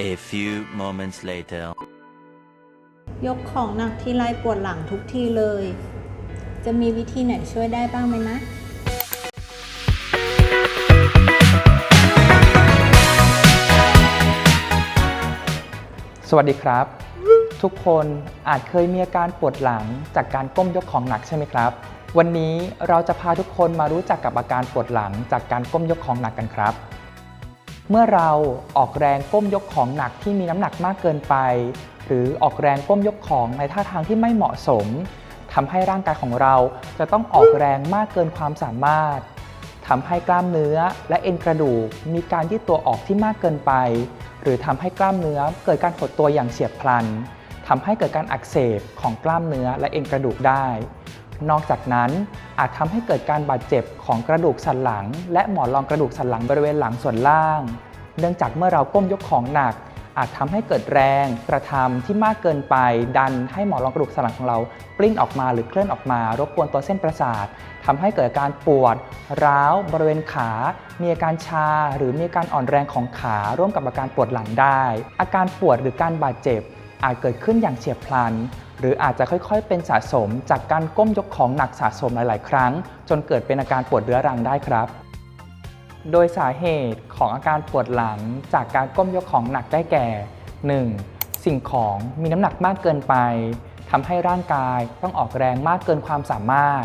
A few moments later. ยกของหนักทีไรปวดหลังทุกทีเลย จะมีวิธีไหนช่วยได้บ้างไหมนะ สวัสดีครับ ทุกคนอาจเคยมีอาการปวดหลังจากการก้มยกของหนักใช่ไหมครับ วันนี้เราจะพาทุกคนมารู้จักกับอาการปวดหลังจากการก้มยกของหนักกันครับ เมื่อเราออกแรงก้มยกของหนักที่มีน้ำหนักมากเกินไป หรือออกแรงก้มยกของในท่าทางที่ไม่เหมาะสมทำให้ร่างกายของเราจะต้องออกแรงมากเกินความสามารถทำให้กล้ามเนื้อและเอ็นกระดูกมีการยืดตัวออกที่มากเกินไป หรือทำให้กล้ามเนื้อเกิดการหดตัวอย่างเฉียบพลันทำให้เกิดการอักเสบของกล้ามเนื้อและเอ็นกระดูกได้ นอกจากนั้นอาจทำให้เกิดการบาดเจ็บของกระดูกสันหลัง และหมอนรองกระดูกสันหลังบริเวณหลังส่วนล่าง เนื่องจากเมื่อเราก้มยกของหนัก อาจทำให้เกิดแรงกระทำที่มากเกินไป ดันให้หมอนรองกระดูกสันหลังของเราปลิ้นออกมาหรือเคลื่อนออกมา รบกวนตัวเส้นประสาททำให้เกิดการปวด ร้าวบริเวณขา มีอาการชา หรือมีอาการอ่อนแรงของขา ร่วมกับอาการปวดหลังได้ อาการปวดหรือการบาดเจ็บ อาจเกิดขึ้นอย่างเฉียบพลันหรืออาจจะค่อยๆ เป็นสะสมจากการก้มยกของหนักสะสมหลาย ๆ ครั้ง จนเกิดเป็นอาการปวดเรื้อรังได้ครับ โดยสาเหตุของอาการปวดหลังจากการก้มยกของหนักได้แก่ 1. สิ่งของมีน้ำหนักมากเกินไปทำให้ร่างกายต้องออกแรงมากเกินความสามารถ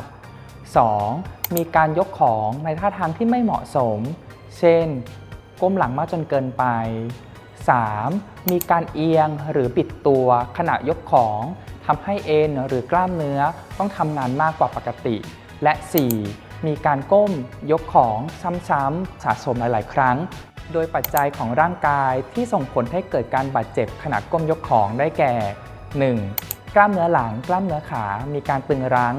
2. มีการยกของในท่าทางที่ไม่เหมาะสม เช่น ก้มหลังมากจนเกินไป 3. มีการเอียงหรือบิดตัวขณะยกของทำให้เอ็นหรือกล้ามเนื้อต้องทำงานมากกว่าปกติ และ 4. มีการก้มยกของซ้ำๆสะสมหลาย ๆ ครั้ง โดยปัจจัยของร่างกายที่ส่งผลให้เกิดการบาดเจ็บขณะก้มยกของได้แก่ 1. กล้ามเนื้อหลัง กล้ามเนื้อขา มีการตึงรั้ง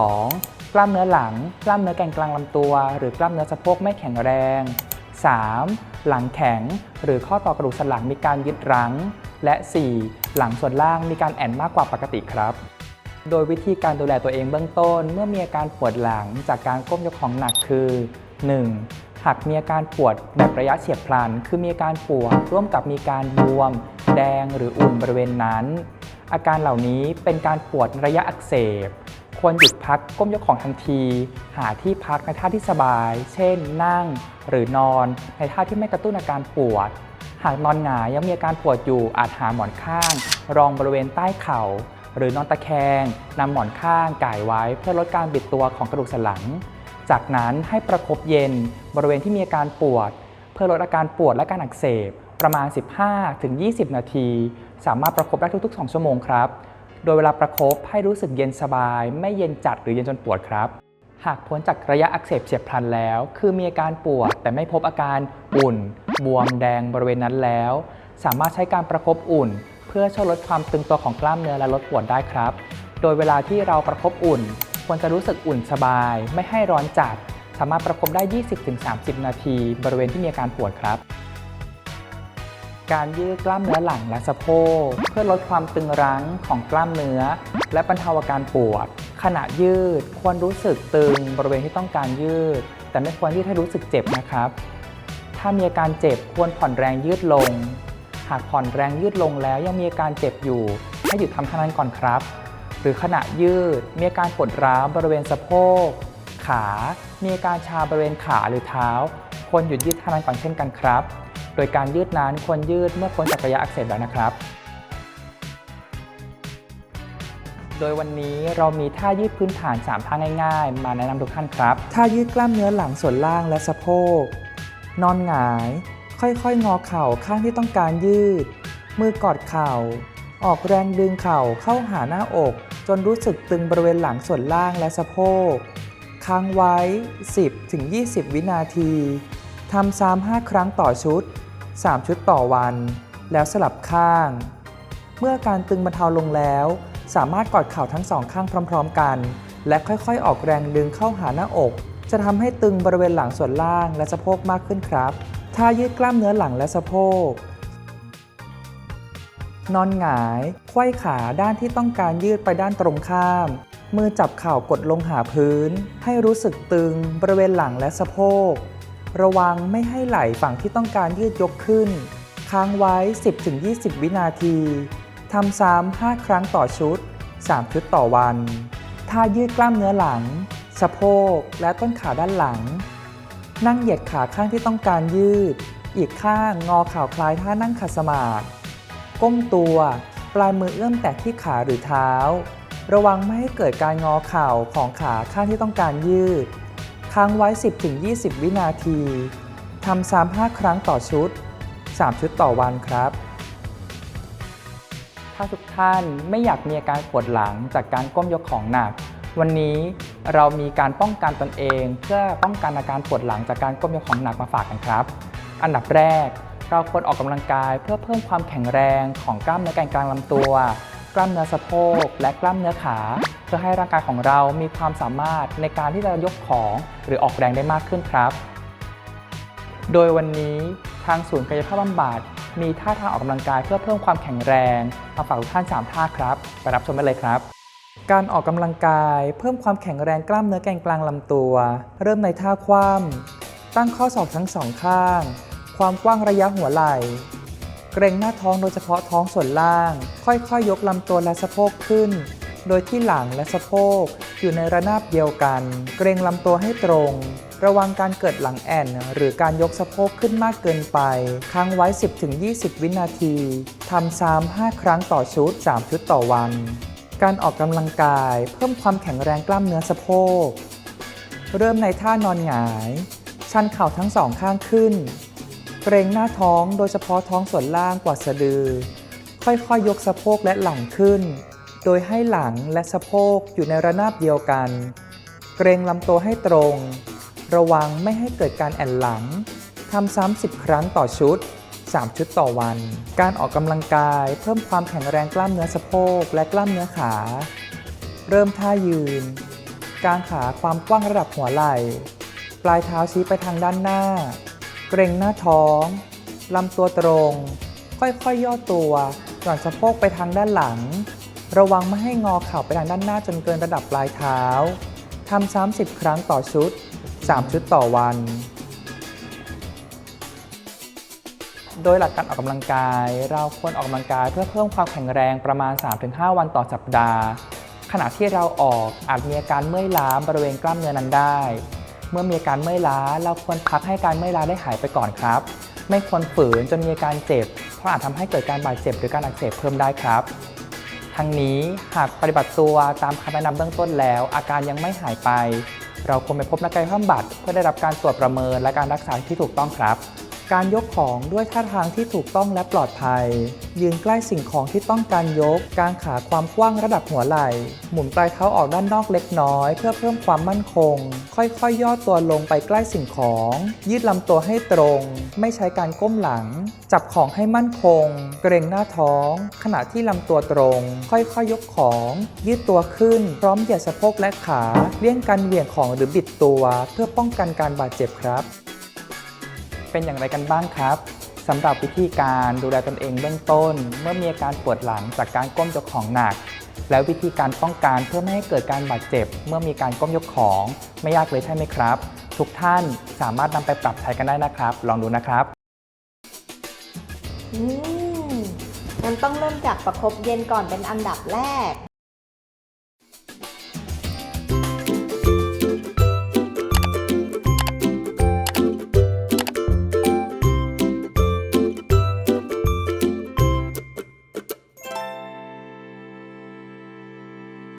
2. กล้ามเนื้อหลัง กล้ามเนื้อแกนกลางลำตัว หรือกล้ามเนื้อสะโพกไม่แข็งแรง 3. หลังแข็ง หรือข้อต่อกระดูกสันหลังมีการยึดรั้ง และ 4. หลังส่วนล่างมีการแอนมากกว่าปกติครับ โดยวิธีการดูแลตัวเองเบื้องต้น เมื่อมีอาการปวดหลังจากการก้มยกของหนักคือ 1. หากมีอาการปวดแบบระยะเฉียบพลัน คือมีอาการปวดร่วมกับมีการบวม แดงหรืออุ่นบริเวณนั้น อาการเหล่านี้เป็นการปวดระยะอักเสบ ควรหยุดพักก้มยกของทันที หาที่พักในท่าที่สบาย เช่น นั่ง หรือนอน ในท่าที่ไม่กระตุ้นอาการปวด หากนอนหงายยังมีอาการปวดอยู่อาจหาหมอนข้าง รองบริเวณใต้เข่า หรือนอนตะแคงนำหมอนข้างก่ายไว้ เพื่อลดการบิดตัวของกระดูกสันหลัง จากนั้นให้ประคบเย็นบริเวณที่มีอาการปวด เพื่อลดอาการปวดและการอักเสบ ประมาณ 15-20 นาที สามารถประคบได้ทุกๆ 2 ชั่วโมงครับ โดยเวลาประคบให้รู้สึกเย็นสบาย ไม่เย็นจัดหรือเย็นจนปวดครับหากพ้นจากระยะอักเสบเฉียบพลันแล้ว คือมีอาการปวดแต่ไม่พบอาการอุ่น บวมแดงบริเวณนั้นแล้ว สามารถใช้การประคบอุ่น พื่อช่วยลดความตึงตัวของกล้ามเนื้อและลดปวดได้ครับ โดยเวลาที่เราประคบอุ่น ควรจะรู้สึกอุ่นสบาย ไม่ให้ร้อนจัด สามารถประคบได้ 20-30 นาที บริเวณที่มีอาการปวดครับ การยืดกล้ามเนื้อหลังและสะโพกเพื่อลดความตึงรั้งของกล้ามเนื้อ และบรรเทาอาการปวด ขณะยืดควรรู้สึกตึงบริเวณที่ต้องการยืด แต่ไม่ควรยืดให้รู้สึกเจ็บนะครับ ถ้ามีอาการเจ็บควรผ่อนแรงยืดลง หากผ่อนแรงยืดลงแล้วยังมีอาการเจ็บอยู่ ให้หยุดทำเท่านั้นก่อนครับ หรือขณะยืดมีอาการปวดร้าวบริเวณสะโพก ขา มีอาการชาบริเวณขาหรือเท้า ควรหยุดยืดเท่านั้นก่อนเช่นกันครับ โดยการยืดนั้นควรยืดเมื่อพ้นจากระยะอักเสบแล้วนะครับ โดยวันนี้เรามีท่ายืดพื้นฐาน 3 ท่าง่ายๆ มาแนะนำทุกท่านครับ ท่ายืดกล้ามเนื้อหลังส่วนล่างและสะโพก นอนหงาย ค่อยๆ งอเข่าข้างที่ต้องการยืด มือกอดเข่า ออกแรงดึงเข่าเข้าหาหน้าอก จนรู้สึกตึงบริเวณหลังส่วนล่างและสะโพก ค้างไว้ 10-20 วินาทีทำซ้ำ5ครั้งต่อชุด 3 ชุดต่อวัน แล้วสลับข้าง เมื่อการตึงบรรเทาลงแล้ว สามารถกอดเข่าทั้งสองข้างพร้อม ๆ กัน และค่อยๆ ออกแรงดึงเข้าหาหน้าอก จะทำให้ตึงบริเวณหลังส่วนล่างและสะโพกมากขึ้นครับ ท่ายืดกล้ามเนื้อหลังและสะโพก นอนหงายไขว้ขาด้านที่ต้องการยืดไปด้านตรงข้าม มือจับเข่ากดลงหาพื้น ให้รู้สึกตึงบริเวณหลังและสะโพก ระวังไม่ให้ไหล่ฝั่งที่ต้องการยืดยกขึ้น ค้างไว้ 10-20 วินาที ทำซ้ำ5ครั้งต่อชุด 3 ชุดต่อวัน ท่ายืดกล้ามเนื้อหลัง สะโพกและต้นขาด้านหลัง นั่งเหยียดขาข้างที่ต้องการยืด อีกข้างงอเข่าคล้ายท่านั่งขัดสมาธิก้มตัว ปลายมือเอื้อมแตะที่ขาหรือเท้า ระวังไม่ให้เกิดการงอเข่าของขาข้างที่ต้องการยืด ค้างไว้ 10-20 วินาทีทำซ้ำ5ครั้งต่อชุด 3 ชุดต่อวันครับ ถ้าทุกท่านไม่อยากมีอาการปวดหลังจากการก้มยกของหนัก วันนี้เรามีการป้องกันตนเอง เพื่อป้องกันอาการปวดหลังจากการก้มยกของหนักมาฝากกันครับ อันดับแรก เราควรออกกำลังกายเพื่อเพิ่มความแข็งแรงของกล้ามเนื้อแกนกลางลำตัว กล้ามเนื้อสะโพก และกล้ามเนื้อขา เพื่อให้ร่างกายของเรามีความสามารถในการที่จะยกของหรือออกแรงได้มากขึ้นครับ โดยวันนี้ทางศูนย์กายภาพบำบัดมีท่าทางออกกำลังกายเพื่อเพิ่มความแข็งแรงมาฝากทุกท่าน 3 ท่าครับ ไปรับชมได้เลยครับ การออกกำลังกายเพิ่มความแข็งแรงกล้ามเนื้อแกนกลางลำตัว เริ่มในท่าคว่ำตั้งข้อศอกทั้งสองข้าง ความกว้างระยะหัวไหล่ เกรงหน้าท้องโดยเฉพาะท้องส่วนล่าง ค่อยๆยยกลำตัวและสะโพกขึ้น โดยที่หลังและสะโพกอยู่ในระนาบเดียวกัน เกรงลำตัวให้ตรง ระวังการเกิดหลังแอนหรือการยกสะโพกขึ้นมากเกินไป ค้างไว้ 10-20 วินาทีทำซ้ำ5ครั้งต่อชุด 3 ชุดต่อวัน การออกกำลังกายเพิ่มความแข็งแรงกล้ามเนื้อสะโพก เริ่มในท่านอนหงาย ชันเข่าทั้งสองข้างขึ้น เกรงหน้าท้องโดยเฉพาะท้องส่วนล่างกว่าสะดือ ค่อยๆยยกสะโพกและหลังขึ้น โดยให้หลังและสะโพกอยู่ในระนาบเดียวกัน เกรงลำตัวให้ตรง ระวังไม่ให้เกิดการแอนหลังทำซ้ำ10ครั้งต่อชุด 3 ชุดต่อวัน การออกกำลังกายเพิ่มความแข็งแรงกล้ามเนื้อสะโพกและกล้ามเนื้อขา เริ่มท่ายืน กางขาความกว้างระดับหัวไหล่ ปลายเท้าชี้ไปทางด้านหน้า เกรงหน้าท้อง ลำตัวตรง ค่อยๆย่อตัวหย่อนสะโพกไปทางด้านหลัง ระวังไม่ให้งอเข่าไปทางด้านหน้าจนเกินระดับปลายเท้าทำ30 ครั้งต่อชุด 3 ชุดต่อวัน โดยหลักการออกกำลังกาย เราควรออกกำลังกายเพื่อเพิ่มความแข็งแรงประมาณ 3-5 วันต่อสัปดาห์ ขณะที่เราออกอาจมีอาการเมื่อยล้าบริเวณกล้ามเนื้อนั้นได้ เมื่อมีอาการเมื่อยล้าเราควรพักให้การเมื่อยล้าได้หายไปก่อนครับ ไม่ควรฝืนจนมีอาการเจ็บ เพราะอาจทำให้เกิดการบาดเจ็บหรือการอักเสบเพิ่มได้ครับทั้งนี้หากปฏิบัติตัวตามคำแนะนำเบื้องต้นแล้ว อาการยังไม่หายไป เราควรไปพบนักกายภาพบำบัดเพื่อได้รับการตรวจประเมินและการรักษาที่ถูกต้องครับ การยกของด้วยท่าทางที่ถูกต้องและปลอดภัย ยืนใกล้สิ่งของที่ต้องการยก กางขาความกว้างระดับหัวไหล่ หมุนปลายเท้าออกด้านนอกเล็กน้อย เพื่อเพิ่มความมั่นคง ค่อยๆ ย่อตัวลงไปใกล้สิ่งของ ยืดลำตัวให้ตรง ไม่ใช้การก้มหลัง จับของให้มั่นคง เกรงหน้าท้อง ขณะที่ลำตัวตรง ค่อยๆ ยกของ ยืดตัวขึ้น พร้อมเหยียดสะโพกและขา เลี่ยงการเหวี่ยงของหรือบิดตัว เพื่อป้องกันการบาดเจ็บครับ เป็นอย่างไรกันบ้างครับสำหรับวิธีการดูแลตนเองเบื้องต้น เมื่อมีอาการปวดหลังจากการก้มยกของหนัก แล้ววิธีการป้องกันเพื่อไม่ให้เกิดการบาดเจ็บ เมื่อมีการก้มยกของ ไม่ยากเลยใช่ไหมครับ ทุกท่านสามารถนำไปปรับใช้กันได้นะครับ ลองดูนะครับอืมมันต้องเริ่มจากประคบเย็นก่อนเป็นอันดับแรก